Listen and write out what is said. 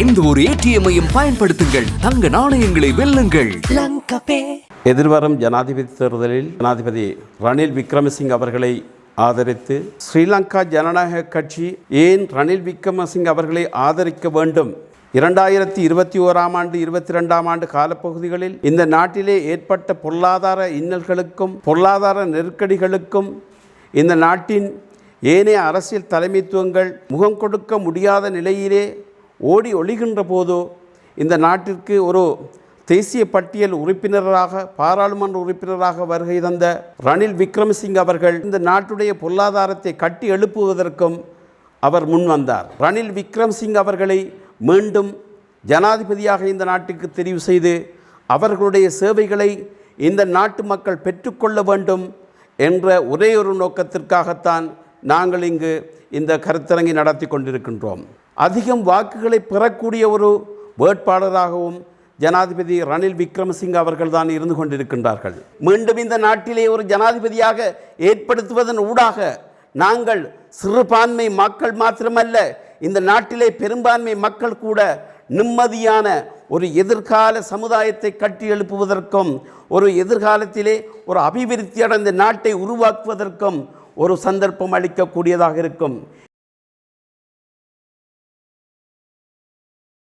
எந்த ஒரு ஏடிஎம்மையும் பயன்படுத்துங்கள். தங்க நாணயங்களை வெல்லுங்கள். எதிர்வரும் ஜனாதிபதி தேர்தலில் ஜனாதிபதி ரணில் விக்ரமசிங்க அவர்களை ஆதரித்து ஸ்ரீலங்கா ஜனநாயக கட்சி ஏன் ரணில் விக்ரமசிங்க அவர்களை ஆதரிக்க வேண்டும்? இரண்டாயிரத்தி இருபத்தி ஓராம் ஆண்டு இருபத்தி ரெண்டாம் ஆண்டு காலப்பகுதிகளில் இந்த நாட்டிலே ஏற்பட்ட பொருளாதார இன்னல்களுக்கும் பொருளாதார நெருக்கடிகளுக்கும் இந்த நாட்டின் ஏனைய அரசியல் தலைமைத்துவங்கள் முகம் கொடுக்க முடியாத நிலையிலே ஓடி ஒழிகின்ற போதோ இந்த நாட்டிற்கு ஒரு தேசிய பட்டியல் உறுப்பினராக பாராளுமன்ற உறுப்பினராக வருகை தந்த ரணில் விக்ரமசிங் அவர்கள் இந்த நாட்டுடைய பொருளாதாரத்தை கட்டி எழுப்புவதற்கும் அவர் முன் வந்தார். ரணில் விக்ரம்சிங் அவர்களை மீண்டும் ஜனாதிபதியாக இந்த நாட்டுக்கு தெரிவு செய்து அவர்களுடைய சேவைகளை இந்த நாட்டு மக்கள் பெற்றுக்கொள்ள வேண்டும் என்ற ஒரே ஒரு நோக்கத்திற்காகத்தான் நாங்கள் இங்கு இந்த கருத்தரங்கை நடத்தி கொண்டிருக்கின்றோம். அதிகம் வாக்குகளை பெறக்கூடிய ஒரு வேட்பாளராகவும் ஜனாதிபதி ரணில் விக்ரமசிங்க அவர்கள் தான் இருந்து கொண்டிருக்கின்றார்கள். மீண்டும் இந்த நாட்டிலே ஒரு ஜனாதிபதியாக ஏற்படுத்துவதன் ஊடாக நாங்கள் சிறுபான்மை மக்கள் மாத்திரமல்ல இந்த நாட்டிலே பெரும்பான்மை மக்கள் கூட நிம்மதியான ஒரு எதிர்கால சமுதாயத்தை கட்டி எழுப்புவதற்கும் ஒரு எதிர்காலத்திலே ஒரு அபிவிருத்தி அடைந்த நாட்டை உருவாக்குவதற்கும் ஒரு சந்தர்ப்பம் அளிக்கக்கூடியதாக இருக்கும்.